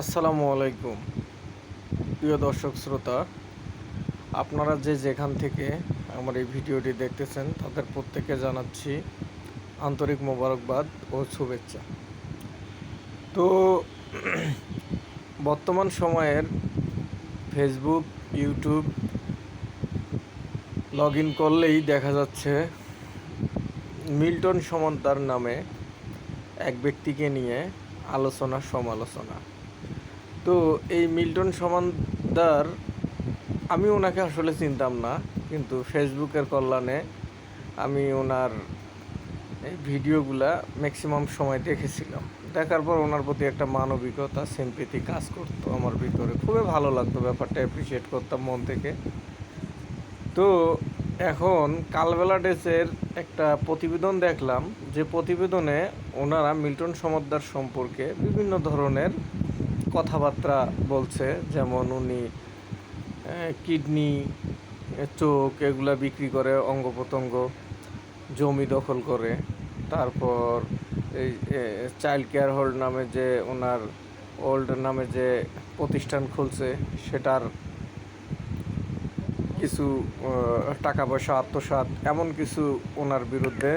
আসসালামু আলাইকুম। প্রিয় দর্শক, শ্রোতা, আপনারা যে যেখান থেকে আমার এই ভিডিওটি দেখতেছেন, তাদের প্রত্যেকে জানাচ্ছি আন্তরিক মোবারকবাদ ও শুভেচ্ছা। তো, বর্তমান সময়ের ফেসবুক ইউটিউব লগ ইন করলেই দেখা যাচ্ছে মিল্টন সমান্তার নামে এক ব্যক্তিকে নিয়ে আলোচনা সমালোচনা তো এই মিল্টন সমান্তার আমি ওনাকে আসলে চিনতাম না, কিন্তু ফেসবুকের কল্যাণে আমি ওনার এই ভিডিওগুলা ম্যাক্সিমাম সময় দেখেছিলাম। দেখার পর ওনার প্রতি একটা মানবিকতা সিম্পেথি কাজ করতো আমার ভিতরে। খুবই ভালো লাগতো ব্যাপারটা অ্যাপ্রিসিয়েট করতাম মন থেকে। তো এখন কালবেলা ডেসের একটা প্রতিবেদন দেখলাম, যে প্রতিবেদনে ওনারা মিল্টন সমদ্দার সম্পর্কে বিভিন্ন ধরনের কথাবার্তা বলছে, যেমন উনি কিডনি চোখ এগুলা বিক্রি করে অঙ্গ প্রত্যঙ্গ জমি দখল করে। তারপর এই চাইল্ড কেয়ার হোল্ড নামে যে ওনার ওল্ড নামে যে প্রতিষ্ঠান খুলছে, সেটার কিছু টাকা পয়সা, আত্মসাৎ, এমন কিছু ওনার বিরুদ্ধে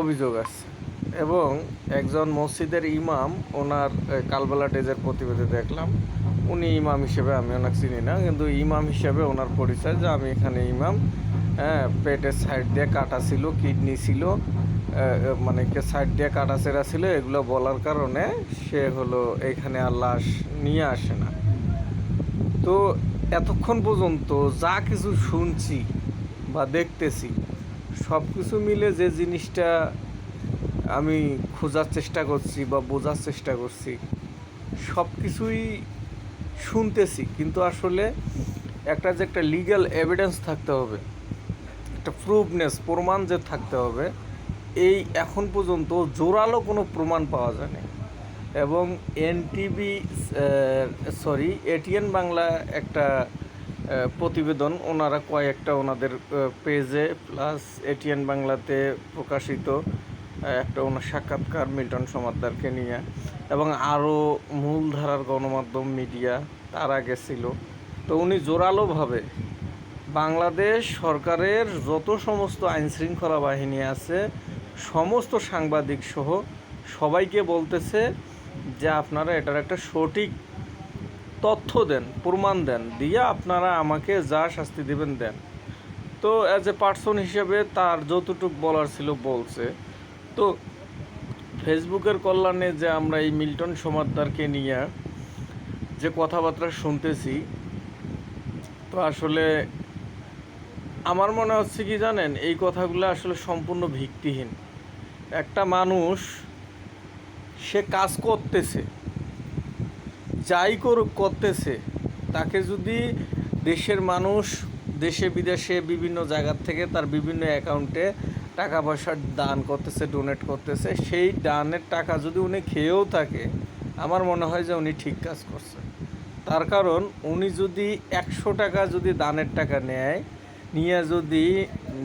অভিযোগ আছে। এবং একজন মসজিদের ইমাম, ওনার কালবেলা ডেজের প্রতিবেদে দেখলাম। উনি ইমাম হিসেবে, আমি ওনাকে চিনি না, কিন্তু ইমাম হিসেবে ওনার পরিচয় যে আমি এখানে ইমাম। হ্যাঁ পেটের সাইড দিয়ে কাটা ছিল, কিডনি ছিল মানে সাইড দিয়ে কাটা সেরা ছিল, এগুলো বলার কারণে সে হলো এখানে আর লাশ নিয়ে আসে না। তো এতক্ষণ পর্যন্ত যা কিছু শুনছি বা দেখতেছি সব কিছু মিলে যে জিনিসটা আমি খোঁজার চেষ্টা করছি বা বোঝার চেষ্টা করছি, সব কিছুই শুনতেছি। কিন্তু আসলে একটা যে একটা লিগ্যাল এভিডেন্স থাকতে হবে, একটা প্রুফনেস প্রমাণ যে থাকতে হবে, এই এখন পর্যন্ত জোরালো কোনো প্রমাণ পাওয়া যায়নি। এবং এনটিভি সরি এটিএন বাংলা একটা প্রতিবেদন, ওনারা কয়েকটা ওনাদের পেজে প্লাস এটিএন বাংলাতে প্রকাশিত একটা ওনার সাক্ষাৎকার মিল্টন সমাদ্দারকে নিয়ে। এবং আরও মূলধারার গণমাধ্যম মিডিয়া তারা গেছিল তো উনি জোরালোভাবে বাংলাদেশ সরকারের যত সমস্ত আইন শৃঙ্খলা বাহিনী আছে, সমস্ত সাংবাদিক সহ সবাইকে বলতেছে যে আপনারা এটার একটা সঠিক তথ্য দেন, প্রমাণ দেন, দিয়ে আপনারা আমাকে যা শাস্তি দেবেন দেন। তো অ্যাজ এ পার্সন হিসেবে তার যতটুক বলার ছিল বলছে। তো ফেসবুকের কল্যাণে যে আমরা এই মিল্টন সমাদ্দারকে নিয়ে যে কথাবার্তা শুনতেছি, তো আসলে আমার মনে হচ্ছে কি জানেন, এই কথাগুলো আসলে সম্পূর্ণ ভিত্তিহীন। একটা মানুষ, সে কাজ করতেছে, যাই করুক করতেছে, তাকে যদি দেশের মানুষ দেশে বিদেশে বিভিন্ন জায়গার থেকে তার বিভিন্ন অ্যাকাউন্টে টাকা পয়সা দান করতেছে ডোনেট করতেছে, সেই দানের টাকা যদি উনি খেয়েও থাকে, আমার মনে হয় যে উনি ঠিক কাজ করছে। তার কারণ উনি যদি একশো টাকা যদি দানের টাকা নেয়, নিয়ে যদি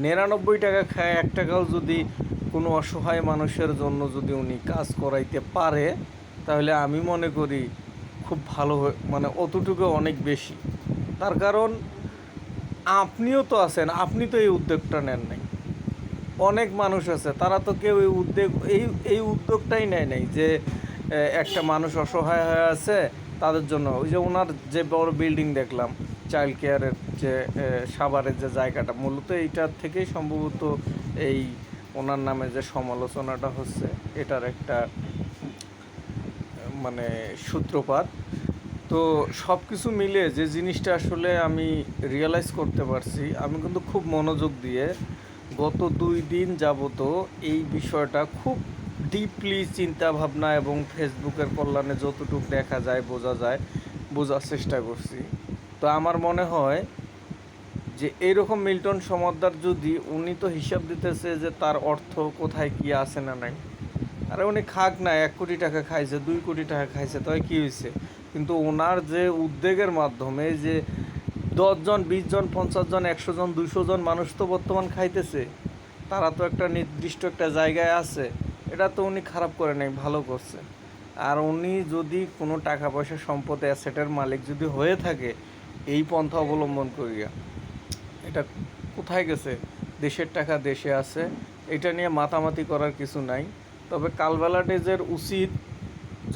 নিরানব্বই টাকা খায়, এক টাকাও যদি কোনো অসহায় মানুষের জন্য যদি উনি কাজ করাইতে পারে, তাহলে আমি মনে করি খুব ভালো মানে অতটুকু অনেক বেশি। তার কারণ আপনিও তো আছেন, আপনি তো এই উদ্যোগটা নেন নাই। অনেক মানুষ আছে, তারা তো কেউ এই উদ্যোগ, এই এই উদ্যোগটাই নেয় নাই যে একটা মানুষ অসহায় হয়ে আছে তাদের জন্য। ওই যে ওনার যে বড় বিল্ডিং দেখলাম চাইল্ড কেয়ারের যে সাভারের যে জায়গাটা, মূলত এইটার থেকেই সম্ভবত এই ওনার নামে যে সমালোচনাটা হচ্ছে, এটার একটা মানে সূত্রপাত। তো সব কিছু মিলে যে জিনিসটা আসলে আমি রিয়েলাইজ করতে পারছি, আমি কিন্তু খুব মনোযোগ দিয়ে গত দুই দিন যাবত এই বিষয়টা খুব ডিপলি চিন্তা ভাবনা এবং ফেসবুকের কল্যাণে যতটুকু দেখা যায়, বোঝা যায়, বোঝার চেষ্টা করছি। তো আমার মনে হয় যে এইরকম মিল্টন সমদ্দার যদি উনি তো হিসাব দিতেছে যে তার অর্থ কোথায় কি আছে না নাই। আরে উনি খাক না, এক কোটি টাকা খাইছে, দুই কোটি টাকা খাইছে তবে কি হয়েছে কিন্তু ওনার যে উদ্যোগের মাধ্যমে যে দশজন বিশ জন পঞ্চাশ জন একশো জন দুশো জন মানুষ তো বর্তমান খাইতেছে। তারা তো একটা নির্দিষ্ট একটা জায়গায় আছে। এটা তো উনি খারাপ করে নাই, ভালো করছে। আর উনি যদি কোনো টাকা পয়সা, সম্পদ অ্যাসেটের মালিক যদি হয়ে থাকে, এই পন্থা অবলম্বন করিয়া, এটা কোথায় গেছে? দেশের টাকা দেশে আছে। এটা নিয়ে মাতামাতি করার কিছু নাই। তবে কালবেলা ডেজের উচিত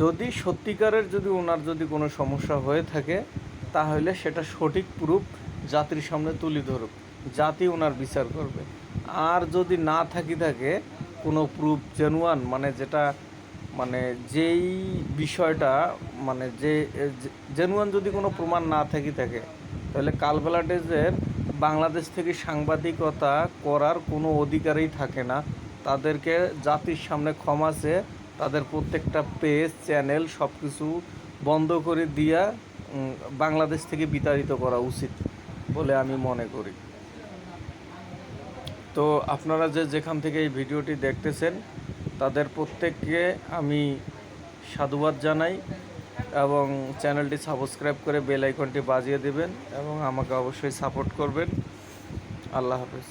যদি সত্যিকারের যদি ওনার যদি কোনো সমস্যা হয়ে থাকে তাহলে সেটা সঠিক প্রুফ জাতির সামনে তুলে ধরুক। জাতি ওনার বিচার করবে। আর যদি না থাকি থাকে, কোনো প্রুফ জেনুয়ান মানে যেটা মানে যেই বিষয়টা মানে যে জেনুয়ান যদি কোনো প্রমাণ না থাকি থাকে, তাহলে কালবেলা ডেজের বাংলাদেশ থেকে সাংবাদিকতা করার কোনো অধিকারই থাকে না। তাদেরকে জাতির সামনে ক্ষমা তাদের প্রত্যেকটা পেজ, চ্যানেল সব কিছু বন্ধ করে দিয়া বাংলাদেশ থেকে বিতাড়িত করা উচিত বলে আমি মনে করি। তো আপনারা যে যেখান থেকে এই ভিডিওটি দেখতেছেন, তাদের প্রত্যেককে আমি সাধুবাদ জানাই এবং চ্যানেলটি সাবস্ক্রাইব করে বেল আইকনটি বাজিয়ে দেবেন এবং আমাকে অবশ্যই সাপোর্ট করবেন। আল্লাহ হাফেজ।